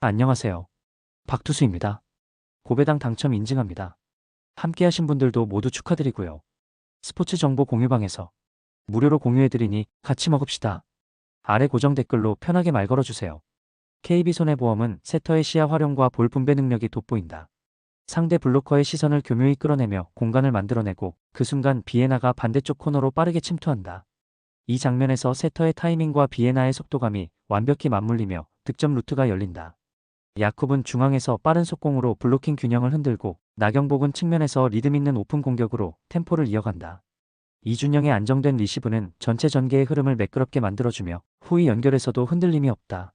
안녕하세요. 박투수입니다. 고배당 당첨 인증합니다. 함께하신 분들도 모두 축하드리고요. 스포츠 정보 공유방에서 무료로 공유해드리니 같이 먹읍시다. 아래 고정 댓글로 편하게 말 걸어주세요. KB손해보험은 세터의 시야 활용과 볼 분배 능력이 돋보인다. 상대 블로커의 시선을 교묘히 끌어내며 공간을 만들어내고 그 순간 비에나가 반대쪽 코너로 빠르게 침투한다. 이 장면에서 세터의 타이밍과 비에나의 속도감이 완벽히 맞물리며 득점 루트가 열린다. 야콥은 중앙에서 빠른 속공으로 블로킹 균형을 흔들고 나경복은 측면에서 리듬 있는 오픈 공격으로 템포를 이어간다. 이준영의 안정된 리시브는 전체 전개의 흐름을 매끄럽게 만들어주며 후위 연결에서도 흔들림이 없다.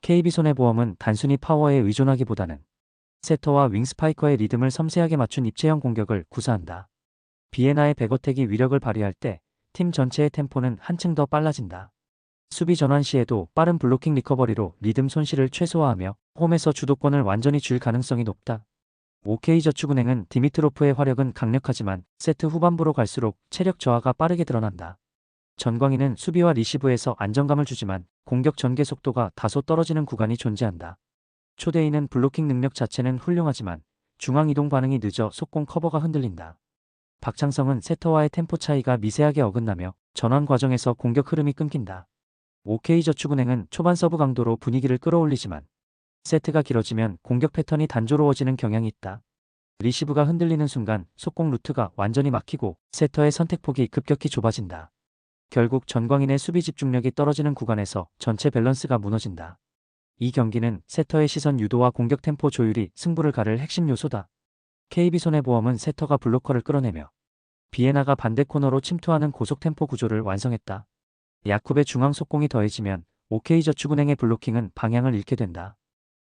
KB손해보험은 단순히 파워에 의존하기보다는 세터와 윙스파이커의 리듬을 섬세하게 맞춘 입체형 공격을 구사한다. 비에나의 백어택이 위력을 발휘할 때 팀 전체의 템포는 한층 더 빨라진다. 수비 전환 시에도 빠른 블로킹 리커버리로 리듬 손실을 최소화하며 홈에서 주도권을 완전히 줄 가능성이 높다. OK저축은행은 디미트로프의 화력은 강력하지만 세트 후반부로 갈수록 체력 저하가 빠르게 드러난다. 전광희는 수비와 리시브에서 안정감을 주지만 공격 전개 속도가 다소 떨어지는 구간이 존재한다. 초대인은 블로킹 능력 자체는 훌륭하지만 중앙 이동 반응이 늦어 속공 커버가 흔들린다. 박창성은 세터와의 템포 차이가 미세하게 어긋나며 전환 과정에서 공격 흐름이 끊긴다. OK저축은행은 초반 서브 강도로 분위기를 끌어올리지만 세트가 길어지면 공격 패턴이 단조로워지는 경향이 있다. 리시브가 흔들리는 순간 속공 루트가 완전히 막히고 세터의 선택폭이 급격히 좁아진다. 결국 전광인의 수비 집중력이 떨어지는 구간에서 전체 밸런스가 무너진다. 이 경기는 세터의 시선 유도와 공격 템포 조율이 승부를 가를 핵심 요소다. KB손해보험은 세터가 블로커를 끌어내며 비에나가 반대 코너로 침투하는 고속 템포 구조를 완성했다. 야콥의 중앙 속공이 더해지면 OK저축은행의 블로킹은 방향을 잃게 된다.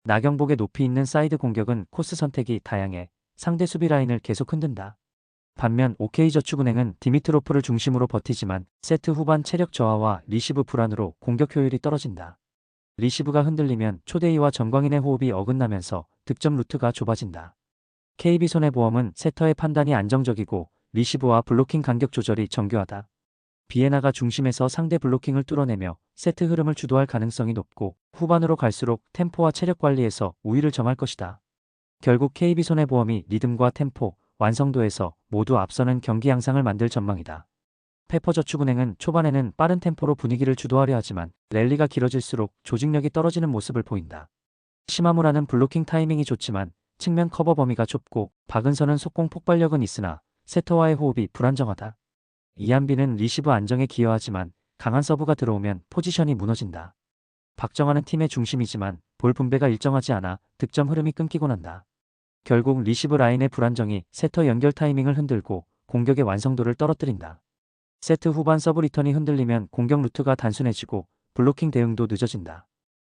나경복의 높이 있는 사이드 공격은 코스 선택이 다양해 상대 수비 라인을 계속 흔든다. 반면 OK저축은행은 디미트로프를 중심으로 버티지만 세트 후반 체력 저하와 리시브 불안으로 공격 효율이 떨어진다. 리시브가 흔들리면 초대이와 정광인의 호흡이 어긋나면서 득점 루트가 좁아진다. KB손해보험은 세터의 판단이 안정적이고 리시브와 블로킹 간격 조절이 정교하다. 비에나가 중심에서 상대 블로킹을 뚫어내며 세트 흐름을 주도할 가능성이 높고 후반으로 갈수록 템포와 체력 관리에서 우위를 점할 것이다. 결국 KB손해보험이 리듬과 템포, 완성도에서 모두 앞서는 경기 양상을 만들 전망이다. 페퍼저축은행은 초반에는 빠른 템포로 분위기를 주도하려 하지만 랠리가 길어질수록 조직력이 떨어지는 모습을 보인다. 시마무라는 블로킹 타이밍이 좋지만 측면 커버 범위가 좁고 박은선은 속공 폭발력은 있으나 세터와의 호흡이 불안정하다. 이한빈은 리시브 안정에 기여하지만 강한 서브가 들어오면 포지션이 무너진다. 박정환은 팀의 중심이지만 볼 분배가 일정하지 않아 득점 흐름이 끊기고 난다. 결국 리시브 라인의 불안정이 세터 연결 타이밍을 흔들고 공격의 완성도를 떨어뜨린다. 세트 후반 서브 리턴이 흔들리면 공격 루트가 단순해지고 블로킹 대응도 늦어진다.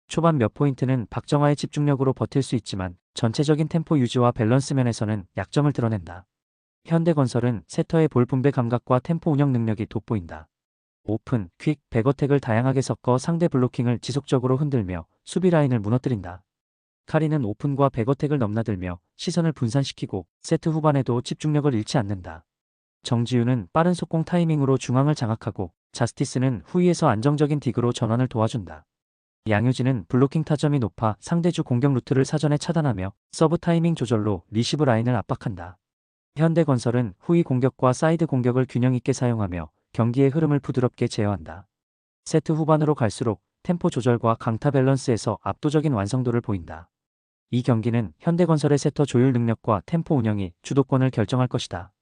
초반 몇 포인트는 박정화의 집중력으로 버틸 수 있지만 전체적인 템포 유지와 밸런스 면에서는 약점을 드러낸다. 현대건설은 세터의 볼 분배 감각과 템포 운영 능력이 돋보인다. 오픈, 퀵, 백어택을 다양하게 섞어 상대 블로킹을 지속적으로 흔들며 수비 라인을 무너뜨린다. 카리는 오픈과 백어택을 넘나들며 시선을 분산시키고 세트 후반에도 집중력을 잃지 않는다. 정지우는 빠른 속공 타이밍으로 중앙을 장악하고 자스티스는 후위에서 안정적인 딕으로 전환을 도와준다. 양효진은 블로킹 타점이 높아 상대주 공격 루트를 사전에 차단하며 서브 타이밍 조절로 리시브 라인을 압박한다. 현대건설은 후위 공격과 사이드 공격을 균형 있게 사용하며 경기의 흐름을 부드럽게 제어한다. 세트 후반으로 갈수록 템포 조절과 강타 밸런스에서 압도적인 완성도를 보인다. 이 경기는 현대건설의 세터 조율 능력과 템포 운영이 주도권을 결정할 것이다.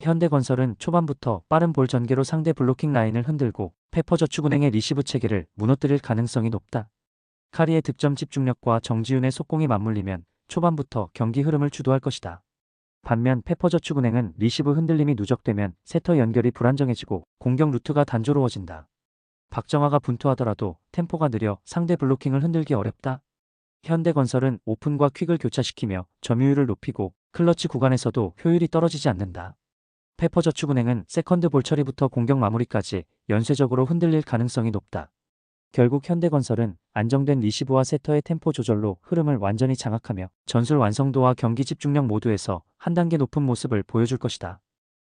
현대건설은 초반부터 빠른 볼 전개로 상대 블로킹 라인을 흔들고 페퍼저축은행의 리시브 체계를 무너뜨릴 가능성이 높다. 카리의 득점 집중력과 정지윤의 속공이 맞물리면 초반부터 경기 흐름을 주도할 것이다. 반면 페퍼저축은행은 리시브 흔들림이 누적되면 세터 연결이 불안정해지고 공격 루트가 단조로워진다. 박정화가 분투하더라도 템포가 느려 상대 블로킹을 흔들기 어렵다. 현대건설은 오픈과 퀵을 교차시키며 점유율을 높이고 클러치 구간에서도 효율이 떨어지지 않는다. 페퍼저축은행은 세컨드 볼 처리부터 공격 마무리까지 연쇄적으로 흔들릴 가능성이 높다. 결국 현대건설은 안정된 리시브와 세터의 템포 조절로 흐름을 완전히 장악하며 전술 완성도와 경기 집중력 모두에서 한 단계 높은 모습을 보여줄 것이다.